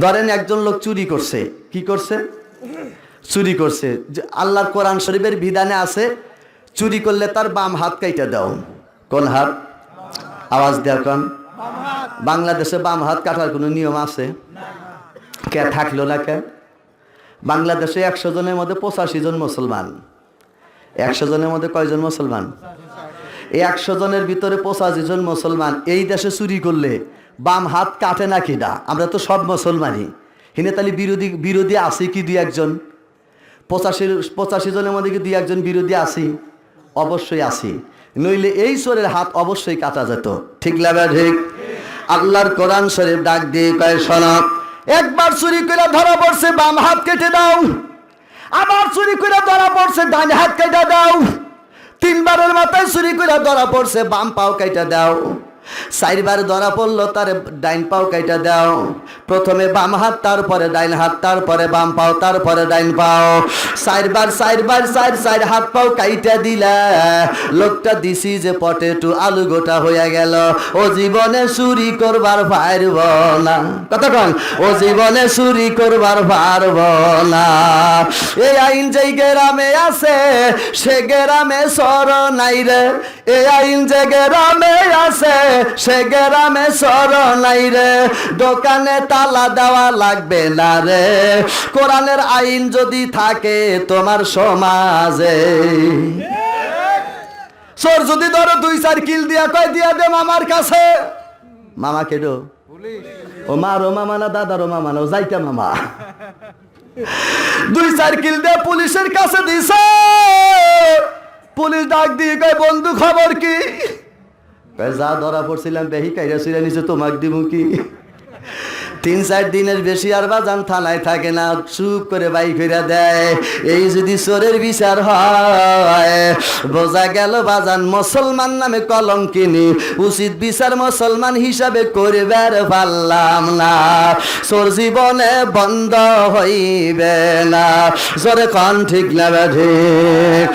ধরেন একজন লোক চুরি করছে, কি করছে? চুরি করছে। আল্লাহর কোরআন শরীফের বিধানে আছে, চুরি করলে তার বাম হাত কাইটা দাও। কোন হাত? আওয়াজ দেওয়া কোন। বাংলাদেশে বাম হাত কাটার কোনো নিয়ম আছে? কে থাকল না কে? বাংলাদেশে একশো জনের মধ্যে পঁচাশি জন মুসলমান। একশো জনের মধ্যে কয়জন মুসলমান? এই একশো জনের ভিতরে পঁচাশি জন মুসলমান। এই দেশে চুরি করলে বাম হাত কাটে না কিনা? আমরা তো সব মুসলমানই। হিনে বিরোধী বিরোধী আছে কি দুই একজন? পঁচাশি পঁচাশি জনের মধ্যে কি দুই একজন বিরোধী আছি? অবশ্যই আছি। নইলে এই চোরের হাত অবশ্যই কাটা যেত। ঠিক লাগবে ঠিক। আল্লাহর কোরআন শরীফ ডাক দিয়ে কয়, শোনা, একবার চুরি করে ধরা পড়ছে, বাম হাত কেটে দাও। আবার চুরি করে ধরা পড়ছে, ডান হাত কেটে দাও। তিনবারের মাথায় চুরি করে ধরা পড়ছে, বাম পাও কেটে দাও। চারবার ধরা পড়ল, তার ডাইন পাও কেটে দাও। প্রথমে বাম হাত, তারপরে ডাইন হাত, তারপরে বাম পাও, তারপরে ডাইন পাও। চারবার চারবার, চার চার হাত পাও কাইটা দিলা। লোকটা দিছি যে পটেটু আলু গোটা হইয়া গেল। ও জীবনে চুরি করবার পারব না। কতক্ষণ ও জীবনে চুরি করবার পারব না। এই আইন যেই গ্রামে আছে, সে গ্রামে সর নাই রে। এই আইন যে গ্রামে আছে সে গ্রামে সর নাই রে। দোকানে তালা দেওয়া লাগবে না রে। কোরআনের আইন যদি থাকে তোমার সমাজে। চোর যদি ধরো দুই চার কিল দিয়া কয়, দিয়া দে মামার কাছে। মামা কেডো? ও মার ও মামা না দাদার ও মামা না যাইতা মামা। দুই চার কিল দিয়ে পুলিশের কাছে দিছে। পুলিশ ডাক দিয়ে কয়, বন্ধু খবর কি? যা ধরা পড়ছিলাম বেহি কাইরা সুইরা নিচে তোমাক দিব কি? তিন চার দিনের বেশি আর বাজান থানায় থাকে না, চুপ করে বাই ফিরা দেয়। এই যদি চোরের বিচার হয়, বোঝা গেল বাজান মুসলমান নামে কলম কিনি উচিত বিচার মুসলমান হিসাবে করবার পারলাম না। চোর জীবনে বন্ধ হইবে না জোরে কন ঠিক না ঠিক